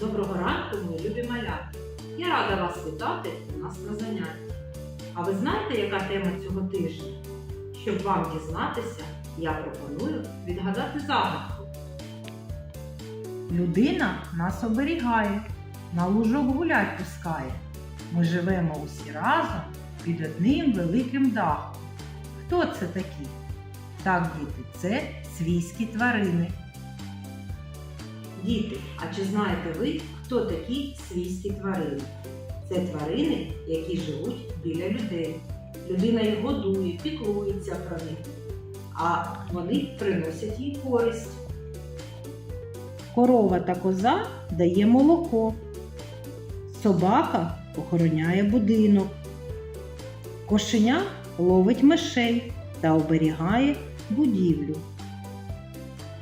Доброго ранку, мої любі малята! Я рада вас вітати у нас на заняття. А ви знаєте, яка тема цього тижня? Щоб вам дізнатися, я пропоную відгадати загадку. Людина нас оберігає, на лужок гулять пускає. Ми живемо усі разом під одним великим дахом. Хто це такі? Так, діти, це свійські тварини. Діти, а чи знаєте ви, хто такі свійські тварини? Це тварини, які живуть біля людей. Людина їх годує, піклується про них, а вони приносять їй користь. Корова та коза дає молоко. Собака охороняє будинок. Кошеня ловить мишей та оберігає будівлю.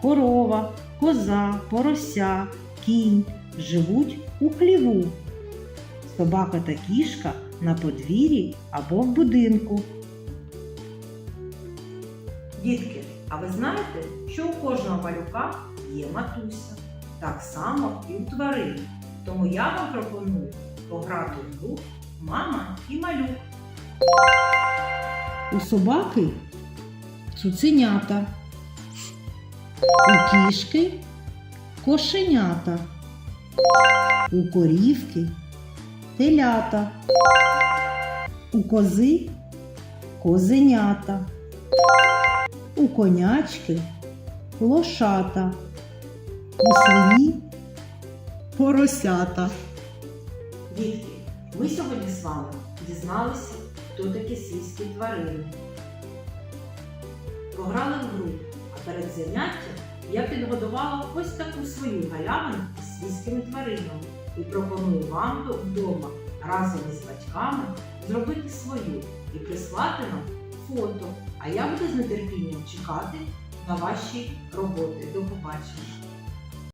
Корова, коза, порося, кінь живуть у хліву. Собака та кішка на подвір'ї або в будинку. Дітки, а ви знаєте, що у кожного малюка є матуся? Так само і у тварин. Тому я вам пропоную пограти в гру мама і малюк. У собаки цуценята, у кішки кошенята, у корівки телята, у кози козенята, у конячки лошата, у свині поросята. Дітки, ми сьогодні з вами дізналися, хто такі свійські тварини. Пограли в гру, перед заняттям я підготувала ось таку свою галявину з свійськими тваринами і пропоную вам вдома разом із батьками зробити свою і прислати нам фото. А я буду з нетерпінням чекати на ваші роботи. До побачення!